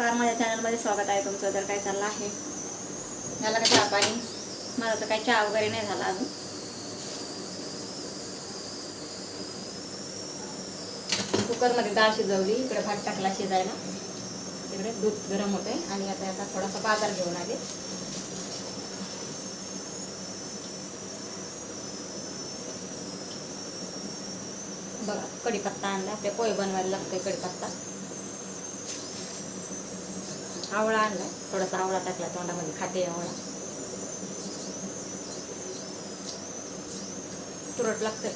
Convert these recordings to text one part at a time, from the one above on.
नमस्कार माझ्या चॅनलमध्ये स्वागत आहे तुमचं. तर काय चाललं आहे? झालं का चहा पाणी? माझा तर काही चहा वगैरे नाही झाला अजून. कुकरमध्ये डाळ शिजवली इकडे भात टाकला शिजायला. तिकडे दूध गरम होते आणि आता आता थोडासा बाजार घेऊन आले. बघा कढीपत्ता आणला. आपल्या पोहे बनवायला लागतोय कढीपत्ता. आवळा आणलाय. थोडासा आवळा टाकला तोंडामध्ये खाते आवळा. तुरट लागतं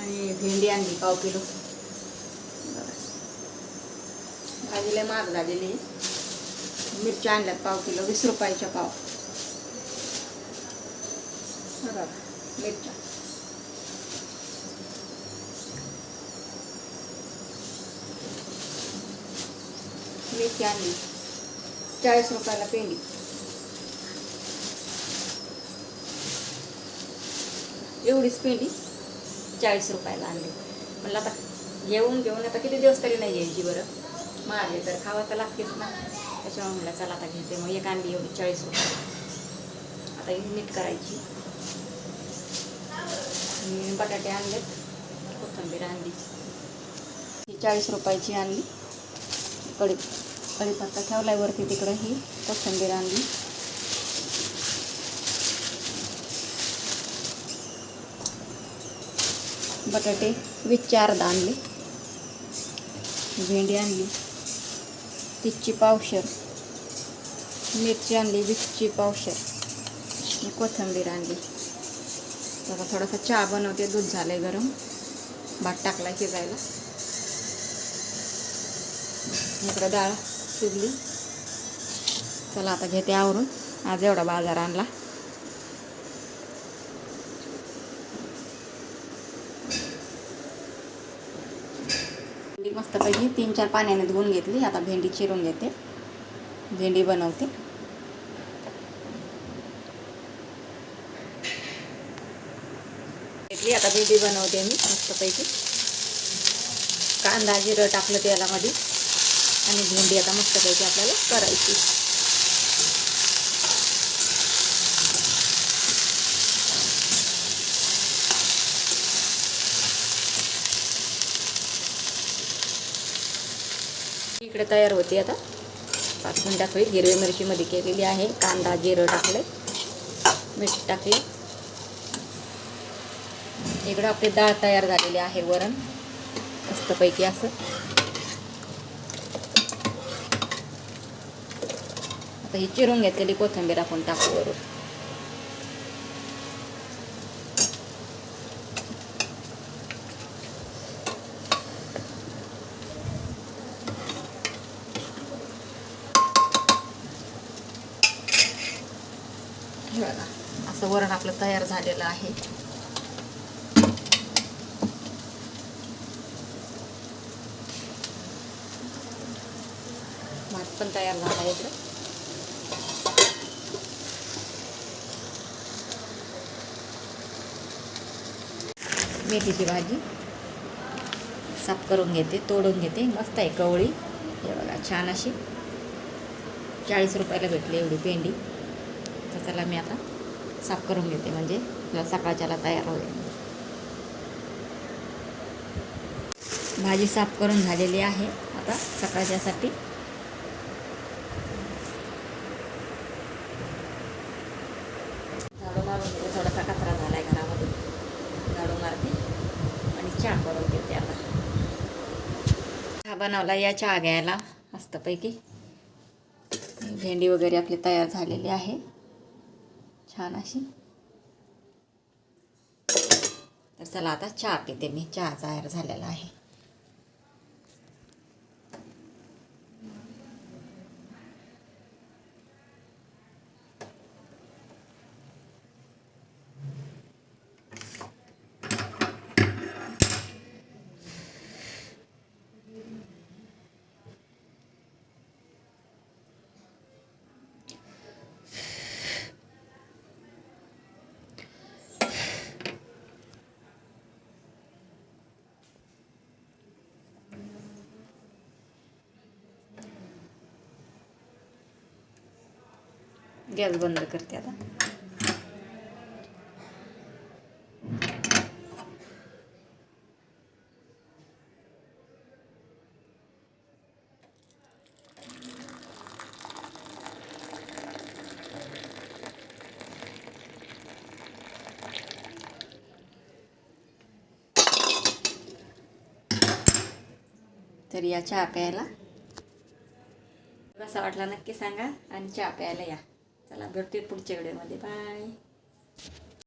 आणि भेंडी आणली पाव किलो. भाजीला महाग झालेली. मिरच्या आणल्यात पाव किलो वीस रुपयाच्या पाव. मिरच्या. मेथी आणली चाळीस रुपयाला पेंडी एवढीच पेंडी चाळीस रुपयाला आणली. म्हणलं आता घेऊन घेऊन आता किती दिवस तरी नाही यायची बरं. मारले तर खावं तर लागतेच ना. त्याच्यामुळे म्हणलं चला आता घेते मग. एक आणली एवढी चाळीस रुपये आता ही नीट करायची. बटाटे आणलेत. कोथिंबीर आणली. ही चाळीस रुपयाची आणली. कडी कढीपत्ता आहे वरती तिकडं ही कोथिंबीर आणली. बटाटे वीसचे अर्धा आणले भेंडी आणली. तिची पावशर. मिरची आणली वीसची पावशर. कोथिंबीर आणली. आता थोडासा चहा बनवते दूध झालं आहे गरम. भात टाकला शिजायला. इकडं डाळ. शिजली चला आता घेते आवरून. आज एवढा बाजार आणला. भेंडी मस्तपैकी तीन चार पाण्याने धुवून घेतली. आता भेंडी चिरून घेते. भेंडी बनवते. घेतली आता भेंडी बनवते मी मस्तपैकी कांदा जिरं टाकलं तेलामध्ये. आणि भेंडी आता मस्तपैकी आपल्याला करायची. इकडे तयार होते आता. पाच मिनिटात होईल हिरवी मिरचीमध्ये केलेली आहे. कांदा जिरं टाकले मीठ टाकले इकडं आपली डाळ तयार झालेली आहे वरण. मस्तपैकी असं. आता ही चिरून घेतलेली कोथिंबीर आपण टाकू वरून. हे बघा असं वरण आपलं तयार झालेलं आहे. भात पण तयार झाला इकडे. मेथीची भाजी. साफ करून घेते तोडून घेते. मस्त आहे कवळी. हे बघा छान अशी. चाळीस रुपयाला भेटली एवढी पेंडी. तर चला मी आता साफ करून घेते म्हणजे सकाळच्याला तयार होईल. भाजी साफ करून झालेली आहे. आता सकाळच्यासाठी झाडू मारून घेते थोडासा कचरा झाला आहे घरामध्ये झाडू मारते आणि चहा करून घेते आता चहा बनवला या चहा घ्यायला मस्तपैकी. भेंडी वगैरे आपली तयार झालेली आहे. छान अशी. तर चला आता चहा पिते मी. चहा तयार झालेला आहे. गॅस बंद करते आता. तर या चहा प्यायला. कसा वाटला नक्की सांगा आणि चहा प्यायला या. चला भेटते पुढच्या व्हिडिओमध्ये. बाय.